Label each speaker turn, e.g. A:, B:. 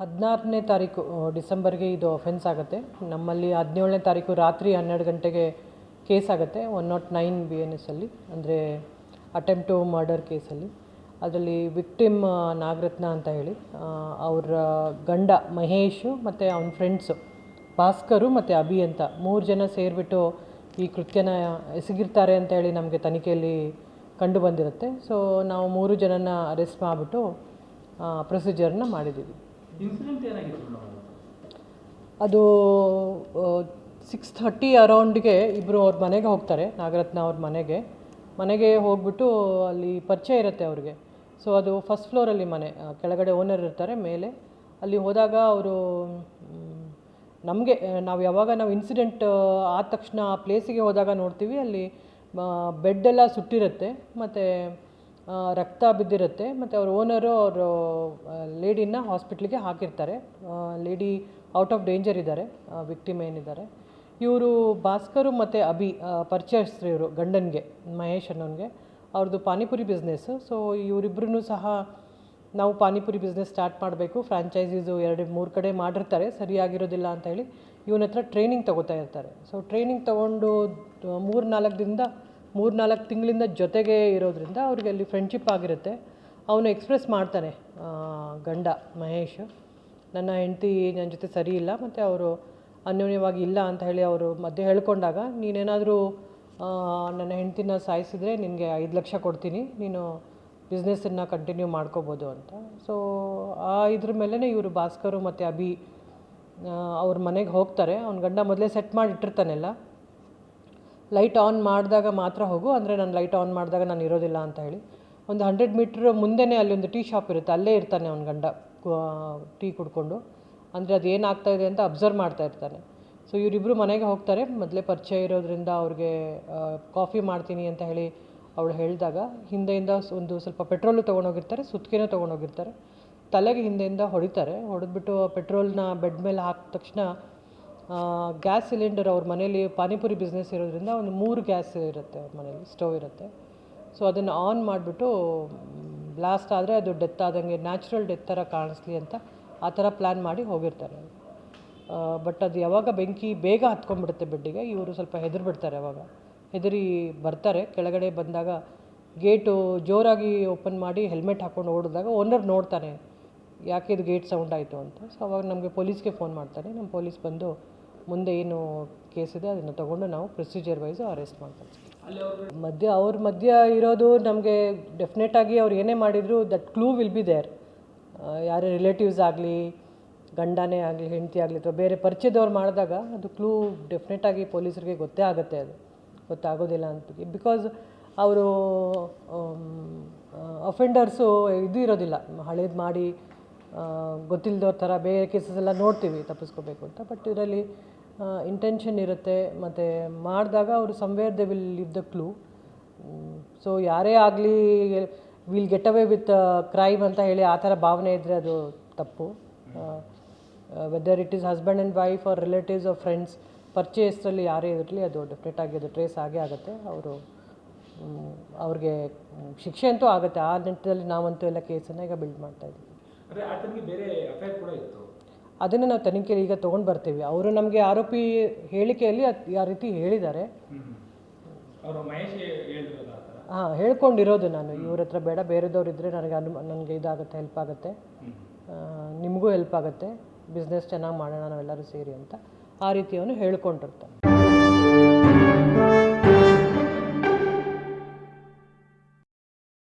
A: ಹದಿನಾರನೇ ತಾರೀಕು ಡಿಸೆಂಬರ್ಗೆ ಇದು ಅಫೆನ್ಸ್ ಆಗುತ್ತೆ. ನಮ್ಮಲ್ಲಿ ಹದಿನೇಳನೇ ತಾರೀಕು ರಾತ್ರಿ ಹನ್ನೆರಡು ಗಂಟೆಗೆ ಕೇಸ್ ಆಗುತ್ತೆ one nought nine B N ಎಸ್ಸಲ್ಲಿ ಅಂದರೆ ಅಟೆಂಪ್ಟು ಮರ್ಡರ್ ಕೇಸಲ್ಲಿ ಅದರಲ್ಲಿ ವಿಕ್ಟಿಮ್ ನಾಗರತ್ನ ಅಂತ ಹೇಳಿ ಅವರ ಗಂಡ ಮಹೇಶು ಮತ್ತು ಅವನ ಫ್ರೆಂಡ್ಸು ಭಾಸ್ಕರು ಮತ್ತು ಅಭಿ ಅಂತ ಮೂರು ಜನ ಸೇರಿಬಿಟ್ಟು ಈ ಕೃತ್ಯನ ಎಸಗಿರ್ತಾರೆ ಅಂತ ಹೇಳಿ ನಮಗೆ ತನಿಖೆಯಲ್ಲಿ ಕಂಡು ಬಂದಿರುತ್ತೆ. ಸೊ ನಾವು ಮೂರು ಜನನ ಅರೆಸ್ಟ್ ಮಾಡಿಬಿಟ್ಟು ಪ್ರೊಸೀಜರ್ನ ಮಾಡಿದ್ದೀವಿ.
B: ಇನ್ಸಿಡೆಂಟ್ ಏನಾಗಿತ್ತು
A: ಅದು ಸಿಕ್ಸ್ ಥರ್ಟಿ ಅರೌಂಡ್ಗೆ ಇಬ್ಬರು ಅವ್ರ ಮನೆಗೆ ಹೋಗ್ತಾರೆ, ನಾಗರತ್ನ ಅವ್ರ ಮನೆಗೆ. ಮನೆಗೆ ಹೋಗ್ಬಿಟ್ಟು ಅಲ್ಲಿ ಪರಿಚಯ ಇರುತ್ತೆ ಅವ್ರಿಗೆ. ಸೊ ಅದು ಫಸ್ಟ್ ಫ್ಲೋರಲ್ಲಿ ಮನೆ ಕೆಳಗಡೆ ಓನರ್ ಇರ್ತಾರೆ, ಮೇಲೆ. ಅಲ್ಲಿ ಹೋದಾಗ ಅವರು ನಮಗೆ, ನಾವು ಯಾವಾಗ ನಾವು ಇನ್ಸಿಡೆಂಟ್ ಆದ ತಕ್ಷಣ ಆ ಪ್ಲೇಸಿಗೆ ಹೋದಾಗ ನೋಡ್ತೀವಿ, ಅಲ್ಲಿ ಬೆಡ್ ಎಲ್ಲ ಸುಟ್ಟಿರುತ್ತೆ, ಮತ್ತು ರಕ್ತ ಬಿದ್ದಿರುತ್ತೆ, ಮತ್ತು ಅವ್ರ ಓನರು ಅವರು ಲೇಡಿನ ಹಾಸ್ಪಿಟ್ಲಿಗೆ ಹಾಕಿರ್ತಾರೆ. ಲೇಡಿ ಔಟ್ ಆಫ್ ಡೇಂಜರ್ ಇದ್ದಾರೆ ವಿಕ್ಟಿಮ್ ಏನಿದ್ದಾರೆ. ಇವರು ಭಾಸ್ಕರು ಮತ್ತು ಅಭಿ ಪರ್ಚೇಸ್ರು ಇವರು, ಗಂಡನಿಗೆ, ಮಹೇಶ್ ಅನ್ನೋನಿಗೆ. ಅವ್ರದ್ದು ಪಾನಿಪುರಿ ಬಿಸ್ನೆಸ್ಸು ಸೊ ಇವರಿಬ್ಬರೂ ಸಹ ನಾವು ಪಾನಿಪುರಿ ಬಿಸ್ನೆಸ್ ಸ್ಟಾರ್ಟ್ ಮಾಡಬೇಕು. ಫ್ರಾಂಚೈಸೀಸು ಎರಡು, ಮೂರು ಕಡೆ ಮಾಡಿರ್ತಾರೆ, ಸರಿಯಾಗಿರೋದಿಲ್ಲ ಅಂತ ಹೇಳಿ ಇವನ ಹತ್ರ ಟ್ರೈನಿಂಗ್ ತಗೋತಾ ಇರ್ತಾರೆ. ಸೊ ಟ್ರೈನಿಂಗ್ ತೊಗೊಂಡು ಮೂರು ನಾಲ್ಕು ದಿನದ ಮೂರು ನಾಲ್ಕು ತಿಂಗಳಿಂದ ಜೊತೆಗೆ ಇರೋದ್ರಿಂದ ಅವ್ರಿಗೆ ಅಲ್ಲಿ ಫ್ರೆಂಡ್ಶಿಪ್ ಆಗಿರುತ್ತೆ. ಅವನು ಎಕ್ಸ್ಪ್ರೆಸ್ ಮಾಡ್ತಾನೆ ಗಂಡ ಮಹೇಶ್, ನನ್ನ ಹೆಂಡತಿ ನನ್ನ ಜೊತೆ ಸರಿ ಇಲ್ಲ, ಮತ್ತು ಅವರು ಅನ್ಯೋನ್ಯವಾಗಿ ಇಲ್ಲ ಅಂತ ಹೇಳಿ ಅವರು ಮಧ್ಯೆ ಹೇಳ್ಕೊಂಡಾಗ, ನೀನೇನಾದರೂ ನನ್ನ ಹೆಂಡತಿನ ಸಾಯಿಸಿದ್ರೆ ನಿನಗೆ ಐದು ಲಕ್ಷ ಕೊಡ್ತೀನಿ, ನೀನು ಬಿಸ್ನೆಸ್ಸನ್ನು ಕಂಟಿನ್ಯೂ ಮಾಡ್ಕೋಬೋದು ಅಂತ. ಸೊ ಆ ಇದ್ರ ಮೇಲೇ ಇವರು ಭಾಸ್ಕರು ಮತ್ತು ಅಭಿ ಅವ್ರ ಮನೆಗೆ ಹೋಗ್ತಾರೆ. ಅವ್ನ ಗಂಡ ಮೊದಲೇ ಸೆಟ್ ಮಾಡಿ ಇಟ್ಟಿರ್ತಾನೆಲ್ಲ. ಲೈಟ್ ಆನ್ ಮಾಡಿದಾಗ ಮಾತ್ರ ಹೋಗು, ಅಂದರೆ ನಾನು ಲೈಟ್ ಆನ್ ಮಾಡಿದಾಗ ನಾನು ಇರೋದಿಲ್ಲ ಅಂತ ಹೇಳಿ. ಒಂದು ಹಂಡ್ರೆಡ್ ಮೀಟ್ರ್ ಅಲ್ಲಿ ಒಂದು ಟೀ ಶಾಪ್ ಇರುತ್ತೆ, ಅಲ್ಲೇ ಇರ್ತಾನೆ ಅವ್ನ ಗಂಡ ಟೀ ಕುಡ್ಕೊಂಡು. ಅಂದರೆ ಅದು ಏನಾಗ್ತಾ ಇದೆ ಅಂತ ಅಬ್ಸರ್ವ್ ಮಾಡ್ತಾ ಇರ್ತಾನೆ. ಸೊ ಇವರಿಬ್ಬರು ಮನೆಗೆ ಹೋಗ್ತಾರೆ, ಮೊದಲೇ ಪರಿಚಯ ಇರೋದ್ರಿಂದ ಅವ್ರಿಗೆ ಕಾಫಿ ಮಾಡ್ತೀನಿ ಅಂತ ಹೇಳಿ ಅವಳು ಹೇಳಿದಾಗ, ಹಿಂದೆಯಿಂದ ಒಂದು ಸ್ವಲ್ಪ ಪೆಟ್ರೋಲು ತೊಗೊಂಡೋಗಿರ್ತಾರೆ ಸುತ್ತಿಗೆನೂ ತೊಗೊಂಡೋಗಿರ್ತಾರೆ. ತಲೆಗೆ ಹಿಂದೆಯಿಂದ ಹೊಡಿತಾರೆ, ಹೊಡೆದ್ಬಿಟ್ಟು ಪೆಟ್ರೋಲ್ನ ಬೆಡ್ ಮೇಲೆ ಹಾಕಿದ ತಕ್ಷಣ ಗ್ಯಾಸ್ ಸಿಲಿಂಡರ್ ಅವ್ರ ಮನೇಲಿ ಪಾನಿಪುರಿ ಬಿಸ್ನೆಸ್ ಇರೋದ್ರಿಂದ ಒಂದು ಮೂರು ಗ್ಯಾಸ್ ಇರುತ್ತೆ ಅವ್ರ ಮನೇಲಿ ಸ್ಟವ್ ಇರುತ್ತೆ. ಸೊ ಅದನ್ನು ಆನ್ ಮಾಡಿಬಿಟ್ಟು ಬ್ಲಾಸ್ಟ್ ಆದರೆ ಅದು ಡೆತ್ ಆದಂಗೆ ನ್ಯಾಚುರಲ್ ಡೆತ್ ಥರ ಕಾಣಿಸ್ಲಿ ಅಂತ ಆ ಥರ ಪ್ಲ್ಯಾನ್ ಮಾಡಿ ಹೋಗಿರ್ತಾರೆ ಬಟ್ ಅದು ಯಾವಾಗ ಬೆಂಕಿ ಬೇಗ ಹತ್ಕೊಂಡ್ಬಿಡುತ್ತೆ ಬೆಡ್ಡಿಗೆ, ಇವರು ಸ್ವಲ್ಪ ಹೆದರ್ಬಿಡ್ತಾರೆ ಅವಾಗ. ಹೆದರಿ ಬರ್ತಾರೆ. ಕೆಳಗಡೆ ಬಂದಾಗ ಗೇಟು ಜೋರಾಗಿ ಓಪನ್ ಮಾಡಿ ಹೆಲ್ಮೆಟ್ ಹಾಕ್ಕೊಂಡು ಓಡಿದಾಗ ಓನರ್ ನೋಡ್ತಾನೆ, ಯಾಕೆ ಇದು ಗೇಟ್ ಸೌಂಡ್ ಆಯಿತು ಅಂತ. ಸೊ ಅವಾಗ ನಮಗೆ ಪೊಲೀಸ್ಗೆ ಫೋನ್ ಮಾಡ್ತಾರೆ ನಮ್ಮ ಪೊಲೀಸ್ ಬಂದು ಮುಂದೆ ಏನು ಕೇಸ್ ಇದೆ, ಅದನ್ನು ತಗೊಂಡು ನಾವು ಪ್ರೊಸೀಜರ್ ವೈಸು ಅರೆಸ್ಟ್
B: ಮಾಡ್ತೀವಿ
A: ಮಧ್ಯ, ಅವ್ರ ಮಧ್ಯ ಇರೋದು ನಮಗೆ ಡೆಫಿನೆಟಾಗಿ ಅವ್ರು ಏನೇ ಮಾಡಿದ್ರು that clue will be there ಯಾರೇ ರಿಲೇಟಿವ್ಸ್ ಆಗಲಿ, ಗಂಡನೇ ಆಗಲಿ, ಹೆಂಡತಿ ಆಗಲಿ ಅಥವಾ ಬೇರೆ ಪರಿಚಯದವ್ರು ಮಾಡಿದಾಗ ಅದು ಕ್ಲೂ ಡೆಫಿನೆಟಾಗಿ ಪೊಲೀಸರಿಗೆ ಗೊತ್ತೇ ಆಗುತ್ತೆ ಅದು. ಗೊತ್ತಾಗೋದಿಲ್ಲ ಅಂತ. ಬಿಕಾಸ್ ಅವರು ಅಫೆಂಡರ್ಸು ಇದು ಇರೋದಿಲ್ಲ. ಹಳೇದು ಮಾಡಿ ಗೊತ್ತಿಲ್ಲದವ್ರ ಥರ ಬೇರೆ ಕೇಸಸ್ ಎಲ್ಲ ನೋಡ್ತೀವಿ, ತಪ್ಪಿಸ್ಕೋಬೇಕು ಅಂತ. ಬಟ್ ಇದರಲ್ಲಿ ಇಂಟೆನ್ಷನ್ ಇರುತ್ತೆ. ಮತ್ತು ಮಾಡಿದಾಗ ಅವರು somewhere they will leave the clue so ಯಾರೇ ಆಗಲಿ will get away with crime ಅಂತ ಹೇಳಿ ಆ ಥರ ಭಾವನೆ ಇದ್ದರೆ ಅದು ತಪ್ಪು. Whether it is husband and wife or relatives or friends ಪರ್ಚೇಸಲ್ಲಿ ಯಾರೇ ಇರಲಿ ಅದು ಡೆಫಿನೆಟಾಗಿ ಅದು ಟ್ರೇಸ್ ಆಗೇ ಆಗುತ್ತೆ. ಅವರು ಅವ್ರಿಗೆ ಶಿಕ್ಷೆ ಅಂತೂ ಆಗುತ್ತೆ. ಆ ನಿಟ್ಟಿನಲ್ಲಿ ನಾವಂತೂ ಎಲ್ಲ ಕೇಸನ್ನು ಈಗ ಬಿಲ್ಡ್ ಮಾಡ್ತಾ ಇದ್ದೀವಿ
B: ಅಂದರೆ ಆತನಿಗೆ ಬೇರೆ ಅಫೇರ್ ಕೂಡ ಇತ್ತು.
A: ಅದನ್ನು ನಾವು ತನಿಖೆಯಲ್ಲಿ ಈಗ ತೊಗೊಂಡು ಬರ್ತೀವಿ. ಅವರು ನಮಗೆ ಆರೋಪಿ ಹೇಳಿಕೆಯಲ್ಲಿ ಅದ್- ಆ ರೀತಿ ಹೇಳಿದ್ದಾರೆ. ಹಾಂ ಹೇಳ್ಕೊಂಡಿರೋದು ನಾನು. ಇವ್ರ ಹತ್ರ ಬೇಡ ಬೇರೆದವ್ರು ಇದ್ದರೆ ನನಗೆ ಅನು ನನಗೆ ಇದಾಗುತ್ತೆ ಹೆಲ್ಪ್ ಆಗುತ್ತೆ. ಆ, ನಿಮಗೂ ಹೆಲ್ಪ್ ಆಗುತ್ತೆ. ಬಿಸ್ನೆಸ್ ಚೆನ್ನಾಗಿ ಮಾಡೋಣ ನಾವೆಲ್ಲರೂ ಸೇರಿ ಅಂತ ಆ ರೀತಿ ಅವನು ಹೇಳ್ಕೊಂಡಿರ್ತಾನೆ